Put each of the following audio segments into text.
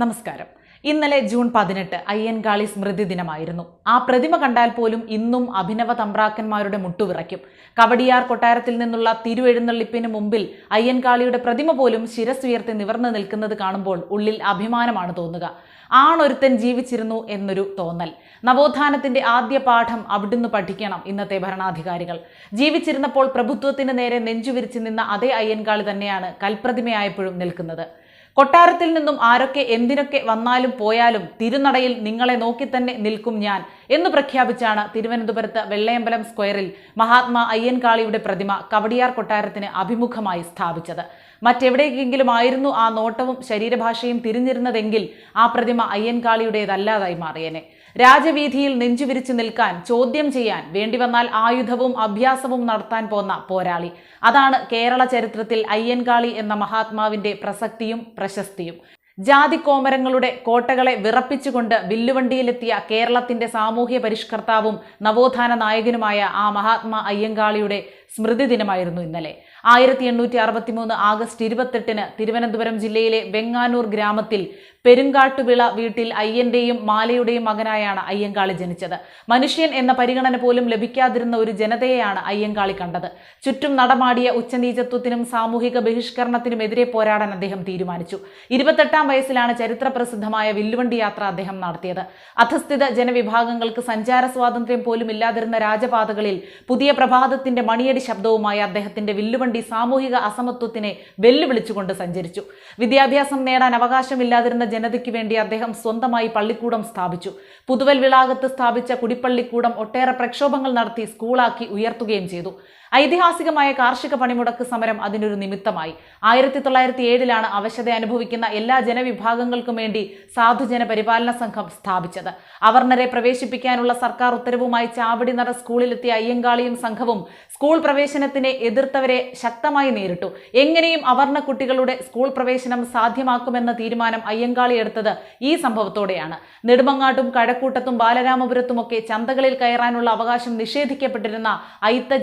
നമസ്കാരം. ഇന്നലെ ജൂൺ പതിനെട്ട് അയ്യൻകാളി സ്മൃതി ദിനമായിരുന്നു. ആ പ്രതിമ കണ്ടാൽ പോലും ഇന്നും അഭിനവ തമ്പ്രാക്കന്മാരുടെ മുട്ടുവിറയ്ക്കും. കവടിയാർ കൊട്ടാരത്തിൽ നിന്നുള്ള തിരുവെഴുന്നള്ളിപ്പിന് മുമ്പിൽ അയ്യൻകാളിയുടെ പ്രതിമ പോലും ശിരസുയർത്തി നിവർന്നു നിൽക്കുന്നത് കാണുമ്പോൾ ഉള്ളിൽ അഭിമാനമാണ് തോന്നുക. ആണൊരുത്തൻ ജീവിച്ചിരുന്നു എന്നൊരു തോന്നൽ. നവോത്ഥാനത്തിന്റെ ആദ്യ പാഠം അവിടുന്ന് പഠിക്കണം ഇന്നത്തെ ഭരണാധികാരികൾ. ജീവിച്ചിരുന്നപ്പോൾ പ്രഭുത്വത്തിന് നേരെ നെഞ്ചുവിരിച്ച് നിന്ന അതേ അയ്യൻകാളി തന്നെയാണ് കൽപ്രതിമയായപ്പോഴും നിൽക്കുന്നത്. കൊട്ടാരത്തിൽ നിന്നും ആരൊക്കെ എന്തിനൊക്കെ വന്നാലും പോയാലും തിരുനടയിൽ നിങ്ങളെ നോക്കി തന്നെ നിൽക്കും ഞാൻ എന്ന് പ്രഖ്യാപിച്ചാണ് തിരുവനന്തപുരത്ത് വെള്ളയമ്പലം സ്ക്വയറിൽ മഹാത്മാ അയ്യൻകാളിയുടെ പ്രതിമ കവടിയാർ കൊട്ടാരത്തിന് അഭിമുഖമായി സ്ഥാപിച്ചത്. മറ്റെവിടേക്കെങ്കിലും ആയിരുന്നു ആ നോട്ടവും ശരീരഭാഷയും തിരിഞ്ഞിരുന്നതെങ്കിൽ ആ പ്രതിമ അയ്യൻകാളിയുടേതല്ലാതായി മാറിയേനെ. രാജവീതിയിൽ നെഞ്ചുവിരിച്ചു നിൽക്കാൻ ചോദ്യം ചെയ്യാൻ വേണ്ടിവന്നാൽ ആയുധവും അഭ്യാസവും നടത്താൻ പോന്ന പോരാളി. അതാണ് കേരള ചരിത്രത്തിൽ അയ്യൻകാളി എന്ന മഹാത്മാവിന്റെ പ്രസക്തിയും പ്രശസ്തിയും. ജാതിക്കോമരങ്ങളുടെ കോട്ടകളെ വിറപ്പിച്ചുകൊണ്ട് വില്ലുവണ്ടിയിലെത്തിയ കേരളത്തിന്റെ സാമൂഹ്യ പരിഷ്കർത്താവും നവോത്ഥാന നായകനുമായ ആ മഹാത്മാ അയ്യങ്കാളിയുടെ സ്മൃതി ദിനമായിരുന്നു ഇന്നലെ. ആയിരത്തി എണ്ണൂറ്റി അറുപത്തി മൂന്ന് ആഗസ്റ്റ് ഇരുപത്തെട്ടിന് തിരുവനന്തപുരം ജില്ലയിലെ വെങ്ങാനൂർ ഗ്രാമത്തിൽ പെരുങ്കാട്ടുവിള വീട്ടിൽ അയ്യന്റെയും മാലയുടെയും മകനായാണ് അയ്യങ്കാളി ജനിച്ചത്. മനുഷ്യൻ എന്ന പരിഗണന പോലും ലഭിക്കാതിരുന്ന ഒരു ജനതയെയാണ് അയ്യങ്കാളി കണ്ടത്. ചുറ്റും നടമാടിയ ഉച്ചനീചത്വത്തിനും സാമൂഹിക ബഹിഷ്കരണത്തിനുമെതിരെ പോരാടാൻ അദ്ദേഹം തീരുമാനിച്ചു. ഇരുപത്തെട്ടാം വയസ്സിലാണ് ചരിത്ര പ്രസിദ്ധമായ വില്ലുവണ്ടി യാത്ര അദ്ദേഹം നടത്തിയത്. അധസ്ഥിത ജനവിഭാഗങ്ങൾക്ക് സഞ്ചാര സ്വാതന്ത്ര്യം പോലും ഇല്ലാതിരുന്ന രാജപാതകളിൽ പുതിയ പ്രഭാതത്തിന്റെ മണിയടി ശബ്ദവുമായി അദ്ദേഹത്തിന്റെ വില്ലുവണ്ടി സാമൂഹിക അസമത്വത്തിനെ വെല്ലുവിളിച്ചുകൊണ്ട് സഞ്ചരിച്ചു. വിദ്യാഭ്യാസം നേടാൻ അവകാശമില്ലാതിരുന്ന ജനതയ്ക്ക് വേണ്ടി അദ്ദേഹം സ്വന്തമായി പള്ളിക്കൂടം സ്ഥാപിച്ചു. പുതുവൽ വിളാകത്ത് സ്ഥാപിച്ച കുടിപ്പള്ളിക്കൂടം ഒട്ടേറെ പ്രക്ഷോഭങ്ങൾ നടത്തി സ്കൂളാക്കി ഉയർത്തുകയും ചെയ്തു. ഐതിഹാസികമായ കാർഷിക പണിമുടക്ക് സമരം അതിനൊരു നിമിത്തമായി. ആയിരത്തി തൊള്ളായിരത്തി ഏഴിലാണ് അവശത അനുഭവിക്കുന്ന എല്ലാ ജനവിഭാഗങ്ങൾക്കും വേണ്ടി സാധുജന പരിപാലന സംഘം സ്ഥാപിച്ചത്. അവർണരെ പ്രവേശിപ്പിക്കാനുള്ള സർക്കാർ ഉത്തരവുമായി ചാവടി നട സ്കൂളിലെത്തിയ അയ്യങ്കാളിയും സംഘവും സ്കൂൾ പ്രവേശനത്തിനെ എതിർത്തവരെ ശക്തമായി നേരിട്ടു. എങ്ങനെയും അവർണ കുട്ടികളുടെ സ്കൂൾ പ്രവേശനം സാധ്യമാക്കുമെന്ന തീരുമാനം അയ്യങ്കാളി എടുത്തത് ഈ സംഭവത്തോടെയാണ്. നെടുമങ്ങാട്ടും കഴക്കൂട്ടത്തും ബാലരാമപുരത്തുമൊക്കെ ചന്തകളിൽ കയറാനുള്ള അവകാശം നിഷേധിക്കപ്പെട്ടിരുന്ന അയിത്ത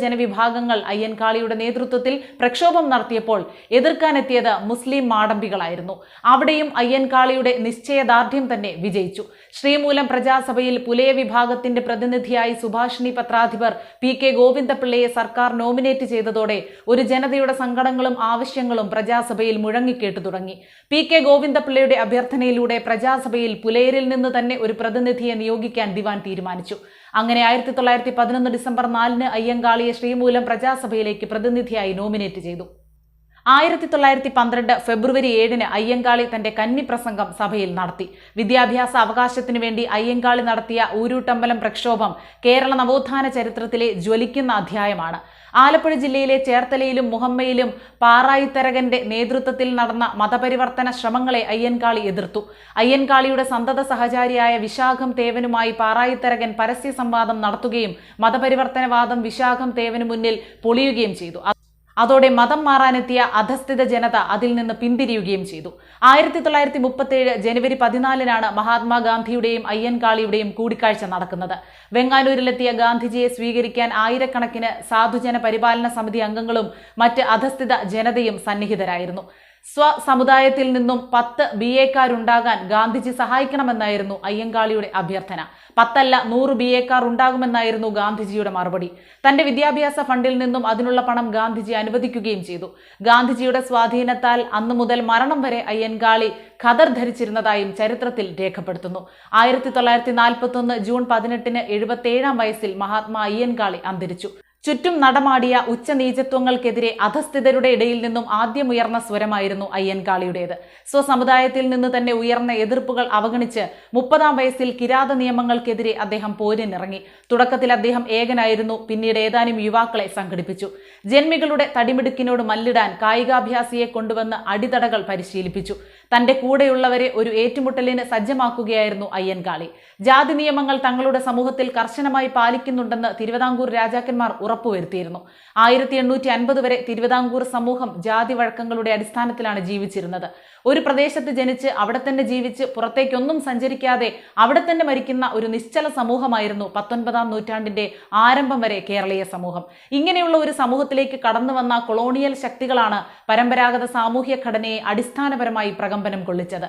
ജനവിഭാഗങ്ങൾ അയ്യൻകാളിയുടെ നേതൃത്വത്തിൽ പ്രക്ഷോഭം നടത്തിയപ്പോൾ എതിർക്കാനെത്തിയത് മുസ്ലിം മാടമ്പികളായിരുന്നു. അവിടെയും അയ്യൻകാളിയുടെ നിശ്ചയദാർഢ്യം തന്നെ വിജയിച്ചു. ശ്രീമൂലം പ്രജാസഭയിൽ പുലയ വിഭാഗത്തിന്റെ പ്രതിനിധിയായി സുഭാഷിണി പത്രാധിപർ പി കെ ഗോവിന്ദപിള്ളയെ സർക്കാർ നോമിനേറ്റ് ചെയ്തതോടെ ഒരു ജനതയുടെ സങ്കടങ്ങളും ആവശ്യങ്ങളും പ്രജാസഭയിൽ മുഴങ്ങിക്കേട്ടു തുടങ്ങി. പി കെ ഗോവിന്ദപിള്ളയുടെ അഭ്യർത്ഥനയിലൂടെ പ്രജാസഭയിൽ പുലയരിൽ നിന്ന് തന്നെ ഒരു പ്രതിനിധിയെ നിയോഗിക്കാൻ ദിവാൻ തീരുമാനിച്ചു. അങ്ങനെ ആയിരത്തി തൊള്ളായിരത്തി പതിനൊന്ന് ഡിസംബർ നാലിന് അയ്യങ്കാളിയെ ശ്രീമൂലം പ്രജാസഭയിലേക്ക് പ്രതിനിധിയായി നോമിനേറ്റ് ചെയ്തു ആയിരത്തി തൊള്ളായിരത്തി പന്ത്രണ്ട് ഫെബ്രുവരി ഏഴിന് അയ്യങ്കാളി തന്റെ കന്നി പ്രസംഗം സഭയിൽ നടത്തി. വിദ്യാഭ്യാസ അവകാശത്തിനു വേണ്ടി അയ്യങ്കാളി നടത്തിയ ഊരൂട്ടമ്പലം പ്രക്ഷോഭം കേരള നവോത്ഥാന ചരിത്രത്തിലെ ജ്വലിക്കുന്ന അധ്യായമാണ്. ആലപ്പുഴ ജില്ലയിലെ ചേർത്തലയിലും മുഹമ്മയിലും പാറായിത്തരകന്റെ നേതൃത്വത്തിൽ നടന്ന മതപരിവർത്തന ശ്രമങ്ങളെ അയ്യൻകാളി എതിർത്തു. അയ്യൻകാളിയുടെ സന്തത സഹചാരിയായ വിശാഖം തേവനുമായി പാറായിത്തരകൻ പരസ്യ സംവാദം നടത്തുകയും മതപരിവർത്തനവാദം വിശാഖം തേവനു മുന്നിൽ പൊളിയുകയും ചെയ്തു. അതോടെ മതം മാറാനെത്തിയ അധസ്ഥിത ജനത അതിൽ നിന്ന് പിന്തിരിയുകയും ചെയ്തു. ആയിരത്തി തൊള്ളായിരത്തി മുപ്പത്തേഴ് ജനുവരി പതിനാലിനാണ് മഹാത്മാഗാന്ധിയുടെയും അയ്യൻകാളിയുടെയും കൂടിക്കാഴ്ച നടക്കുന്നത്. വെങ്ങാനൂരിലെത്തിയ ഗാന്ധിജിയെ സ്വീകരിക്കാൻ ആയിരക്കണക്കിന് സാധുജന പരിപാലന സമിതി അംഗങ്ങളും മറ്റ് അധസ്ഥിത ജനതയും സന്നിഹിതരായിരുന്നു. സ്വസമുദായത്തിൽ നിന്നും പത്ത് ബി എക്കാരുണ്ടാകാൻ ഗാന്ധിജി സഹായിക്കണമെന്നായിരുന്നു അയ്യങ്കാളിയുടെ അഭ്യർത്ഥന. പത്തല്ല നൂറ് ബി എക്കാർ ഉണ്ടാകുമെന്നായിരുന്നു ഗാന്ധിജിയുടെ മറുപടി. തന്റെ വിദ്യാഭ്യാസ ഫണ്ടിൽ നിന്നും അതിനുള്ള പണം ഗാന്ധിജി അനുവദിക്കുകയും ചെയ്തു. ഗാന്ധിജിയുടെ സ്വാധീനത്താൽ അന്നു മുതൽ മരണം വരെ അയ്യൻകാളി ഖദർ ധരിച്ചിരുന്നതായും ചരിത്രത്തിൽ രേഖപ്പെടുത്തുന്നു. ആയിരത്തി തൊള്ളായിരത്തി നാൽപ്പത്തി ഒന്ന് ജൂൺ പതിനെട്ടിന് എഴുപത്തി ഏഴാം വയസ്സിൽ മഹാത്മാ അയ്യൻകാളി അന്തരിച്ചു. ചുറ്റും നടമാടിയ ഉച്ചനീചത്വങ്ങൾക്കെതിരെ അധസ്ഥിതരുടെ ഇടയിൽ നിന്നും ആദ്യമുയർന്ന സ്വരമായിരുന്നു അയ്യൻകാളിയുടേത് സ്വസമുദായത്തിൽ നിന്ന് തന്നെ ഉയർന്ന എതിർപ്പുകൾ അവഗണിച്ച് മുപ്പതാം വയസ്സിൽ കിരാത നിയമങ്ങൾക്കെതിരെ അദ്ദേഹം പോരിനിറങ്ങി. തുടക്കത്തിൽ അദ്ദേഹം ഏകനായിരുന്നു പിന്നീട് ഏതാനും യുവാക്കളെ സംഘടിപ്പിച്ചു. ജന്മികളുടെ തടിമിടുക്കിനോട് മല്ലിടാൻ കായികാഭ്യാസിയെ കൊണ്ടുവന്ന് അടിതടകൾ പരിശീലിപ്പിച്ചു. തന്റെ കൂടെയുള്ളവരെ ഒരു ഏറ്റുമുട്ടലിന് സജ്ജമാക്കുകയായിരുന്നു അയ്യൻകാളി ജാതി നിയമങ്ങൾ തങ്ങളുടെ സമൂഹത്തിൽ കർശനമായി പാലിക്കുന്നുണ്ടെന്ന് തിരുവിതാംകൂർ രാജാക്കന്മാർ ഉറപ്പുവരുത്തിയിരുന്നു. ആയിരത്തി എണ്ണൂറ്റി അൻപത് വരെ തിരുവിതാംകൂർ സമൂഹം ജാതി വഴക്കങ്ങളുടെ അടിസ്ഥാനത്തിലാണ് ജീവിച്ചിരുന്നത്. ഒരു പ്രദേശത്ത് ജനിച്ച് അവിടെ തന്നെ ജീവിച്ച് പുറത്തേക്കൊന്നും സഞ്ചരിക്കാതെ അവിടെ തന്നെ മരിക്കുന്ന ഒരു നിശ്ചല സമൂഹമായിരുന്നു പത്തൊൻപതാം നൂറ്റാണ്ടിന്റെ ആരംഭം വരെ കേരളീയ സമൂഹം. ഇങ്ങനെയുള്ള ഒരു സമൂഹത്തിലേക്ക് കടന്നു വന്ന കൊളോണിയൽ ശക്തികളാണ് പരമ്പരാഗത സാമൂഹ്യ ഘടനയെ അടിസ്ഥാനപരമായി പ്രകമ്പനം കൊള്ളിച്ചത്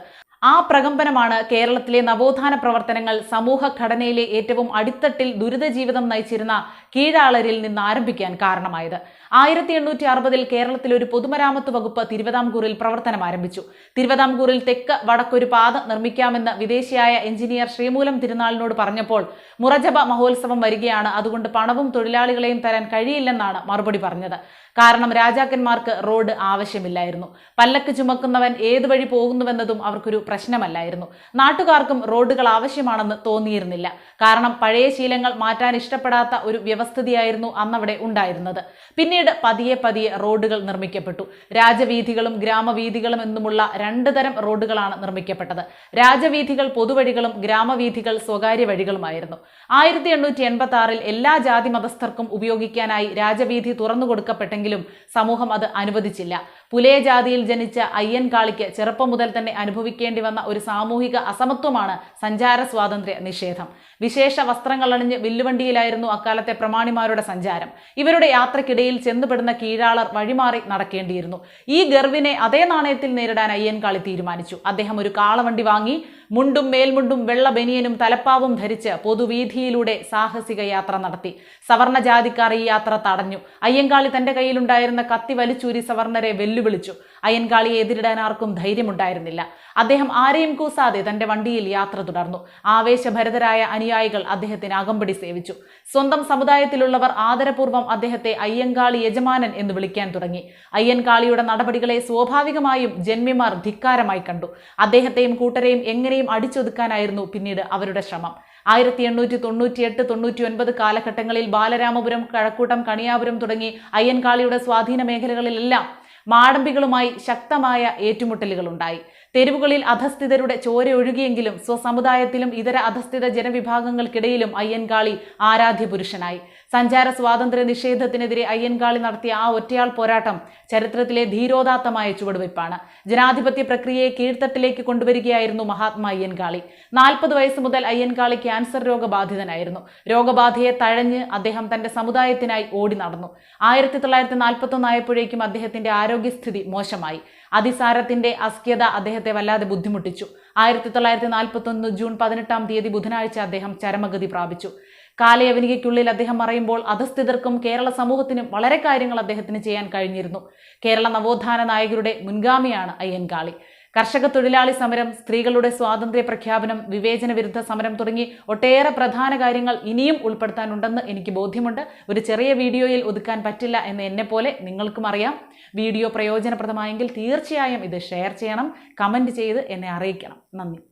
ആ പ്രകമ്പനമാണ് കേരളത്തിലെ നവോത്ഥാന പ്രവർത്തനങ്ങൾ സമൂഹഘടനയിലെ ഏറ്റവും അടിത്തട്ടിൽ ദുരിത ജീവിതം നയിച്ചിരുന്ന കീഴാളരിൽ നിന്ന് ആരംഭിക്കാൻ കാരണമായത്. ആയിരത്തി എണ്ണൂറ്റി അറുപതിൽ കേരളത്തിൽ ഒരു പൊതുമരാമത്ത് വകുപ്പ് തിരുവിതാംകൂറിൽ പ്രവർത്തനം ആരംഭിച്ചു. തിരുവിതാംകൂറിൽ തെക്ക് വടക്കൊരു പാത നിർമ്മിക്കാമെന്ന് വിദേശിയായ എഞ്ചിനീയർ ശ്രീമൂലം തിരുനാളിനോട് പറഞ്ഞപ്പോൾ മുറജപ മഹോത്സവം വരികയാണ്. അതുകൊണ്ട് പണവും തൊഴിലാളികളെയും തരാൻ കഴിയില്ലെന്നാണ് മറുപടി പറഞ്ഞത്. കാരണം രാജാക്കന്മാർക്ക് റോഡ് ആവശ്യമില്ലായിരുന്നു. പല്ലക്ക് ചുമക്കുന്നവൻ ഏതുവഴി പോകുന്നുവെന്നതും അവർക്കൊരു പ്രശ്നമല്ലായിരുന്നു. നാട്ടുകാർക്കും റോഡുകൾ ആവശ്യമാണെന്ന് തോന്നിയിരുന്നില്ല. കാരണം പഴയ ശീലങ്ങൾ മാറ്റാൻ ഇഷ്ടപ്പെടാത്ത ഒരു വ്യവസ്ഥിതിയായിരുന്നു അന്നവിടെ ഉണ്ടായിരുന്നത്. പിന്നീട് പതിയെ പതിയെ റോഡുകൾ നിർമ്മിക്കപ്പെട്ടു. രാജവീഥികളും ഗ്രാമവീഥികളും എന്നുമുള്ള രണ്ട് തരം റോഡുകളാണ് നിർമ്മിക്കപ്പെട്ടത്. രാജവീഥികൾ പൊതുവഴികളും ഗ്രാമവീഥികൾ സ്വകാര്യ വഴികളുമായിരുന്നു. ആയിരത്തി എണ്ണൂറ്റി എൺപത്തി ആറിൽ എല്ലാ ജാതി മതസ്ഥർക്കും ഉപയോഗിക്കാനായി രാജവീഥി തുറന്നു കൊടുക്കപ്പെട്ടെങ്കിലും സമൂഹം അത് അനുവദിച്ചില്ല. പുലയ ജാതിയിൽ ജനിച്ച അയ്യൻകാളിക്ക് ചെറുപ്പം മുതൽ തന്നെ അനുഭവിക്കേണ്ടി വന്ന ഒരു സാമൂഹിക അസമത്വമാണ് സഞ്ചാര സ്വാതന്ത്ര്യ നിഷേധം. വിശേഷ വസ്ത്രങ്ങളണിഞ്ഞ് വില്ലുവണ്ടിയിലായിരുന്നു അക്കാലത്തെ പ്രമാണിമാരുടെ സഞ്ചാരം. ഇവരുടെ യാത്രക്കിടയിൽ ചെന്നുപെടുന്ന കീഴാളർ വഴിമാറി നടക്കേണ്ടിയിരുന്നു. ഈ ഗർവിനെ അതേ നാണയത്തിൽ നേരിടാൻ അയ്യൻകാളി തീരുമാനിച്ചു. അദ്ദേഹം ഒരു കാളവണ്ടി വാങ്ങി മുണ്ടും മേൽമുണ്ടും വെള്ള ബനിയനും തലപ്പാവും ധരിച്ച് പൊതുവീഥിയിലൂടെ സാഹസിക യാത്ര നടത്തി. സവർണ ജാതിക്കാർ ഈ യാത്ര തടഞ്ഞു. അയ്യൻകാളി തന്റെ കയ്യിലുണ്ടായിരുന്ന കത്തി വലിച്ചൂരി സവർണരെ വെല്ലുവിളിച്ചു. അയ്യൻകാളിയെ എതിരിടാൻ ആർക്കും ധൈര്യമുണ്ടായിരുന്നില്ല. അദ്ദേഹം ആരെയും കൂസാതെ തന്റെ വണ്ടിയിൽ യാത്ര തുടർന്നു. ആവേശഭരിതരായ അനുയായികൾ അദ്ദേഹത്തിന് അകമ്പടി സേവിച്ചു. സ്വന്തം സമുദായത്തിലുള്ളവർ ആദരപൂർവം അദ്ദേഹത്തെ അയ്യങ്കാളി യജമാനൻ എന്ന് വിളിക്കാൻ തുടങ്ങി. അയ്യൻകാളിയുടെ നടപടികളെ സ്വാഭാവികമായും ജന്മിമാർ ധിക്കാരമായി കണ്ടു. അദ്ദേഹത്തെയും കൂട്ടരെയും എങ്ങനെയും അടിച്ചൊതുക്കാനായിരുന്നു പിന്നീട് അവരുടെ ശ്രമം. ആയിരത്തി എണ്ണൂറ്റി തൊണ്ണൂറ്റി എട്ട് തൊണ്ണൂറ്റി ഒൻപത് കാലഘട്ടങ്ങളിൽ ബാലരാമപുരം കഴക്കൂട്ടം കണിയാപുരം തുടങ്ങി അയ്യൻകാളിയുടെ സ്വാധീന മേഖലകളിലെല്ലാം മാടമ്പികളുമായി ശക്തമായ ഏറ്റുമുട്ടലുകളുണ്ടായി. തെരുവുകളിൽ അധസ്ഥിതരുടെ ചോര ഒഴുകിയെങ്കിലും സ്വസമുദായത്തിലും ഇതര അധസ്ഥിത ജനവിഭാഗങ്ങൾക്കിടയിലും അയ്യൻകാളി ആരാധ്യ പുരുഷനായി സഞ്ചാര സ്വാതന്ത്ര്യ നിഷേധത്തിനെതിരെ അയ്യൻകാളി നടത്തിയ ആ ഒറ്റയാൾ പോരാട്ടം ചരിത്രത്തിലെ ധീരോദാത്തമായ ചുവടുവയ്പ്പാണ്. ജനാധിപത്യ പ്രക്രിയയെ കീഴ്ത്തട്ടിലേക്ക് കൊണ്ടുവരികയായിരുന്നു മഹാത്മാ അയ്യൻകാളി നാൽപ്പത് വയസ്സ് മുതൽ അയ്യൻകാളി ക്യാൻസർ രോഗബാധിതനായിരുന്നു. രോഗബാധയെ തഴഞ്ഞ് അദ്ദേഹം തന്റെ സമുദായത്തിനായി ഓടി നടന്നു. ആയിരത്തി തൊള്ളായിരത്തി നാൽപ്പത്തൊന്ന് ആയപ്പോഴേക്കും അദ്ദേഹത്തിന്റെ ആരോഗ്യസ്ഥിതി മോശമായി. അതിസാരത്തിന്റെ അസ്ക്യത അദ്ദേഹത്തെ വല്ലാതെ ബുദ്ധിമുട്ടിച്ചു. ആയിരത്തി തൊള്ളായിരത്തി നാൽപ്പത്തൊന്ന് ജൂൺ പതിനെട്ടാം തീയതി ബുധനാഴ്ച അദ്ദേഹം ചരമഗതി പ്രാപിച്ചു. കാലയവനികയ്ക്കുള്ളിൽ അദ്ദേഹം മറയുമ്പോൾ അധസ്ഥിതർക്കും കേരള സമൂഹത്തിനും വളരെ കാര്യങ്ങൾ അദ്ദേഹത്തിന് ചെയ്യാൻ കഴിഞ്ഞിരുന്നു. കേരള നവോത്ഥാന നായകരുടെ മുൻഗാമിയാണ് അയ്യൻകാളി കർഷക തൊഴിലാളി സമരം സ്ത്രീകളുടെ സ്വാതന്ത്ര്യ പ്രഖ്യാപനം വിവേചന വിരുദ്ധ സമരം തുടങ്ങി ഒട്ടേറെ പ്രധാന കാര്യങ്ങൾ ഇനിയും ഉൾപ്പെടുത്താനുണ്ടെന്ന് എനിക്ക് ബോധ്യമുണ്ട്. ഒരു ചെറിയ വീഡിയോയിൽ ഒതുക്കാൻ പറ്റില്ല എന്ന് എന്നെ പോലെ നിങ്ങൾക്കും അറിയാം. വീഡിയോ പ്രയോജനപ്രദമായെങ്കിൽ തീർച്ചയായും ഇത് ഷെയർ ചെയ്യണം കമന്റ് ചെയ്ത് എന്നെ അറിയിക്കണം. നന്ദി.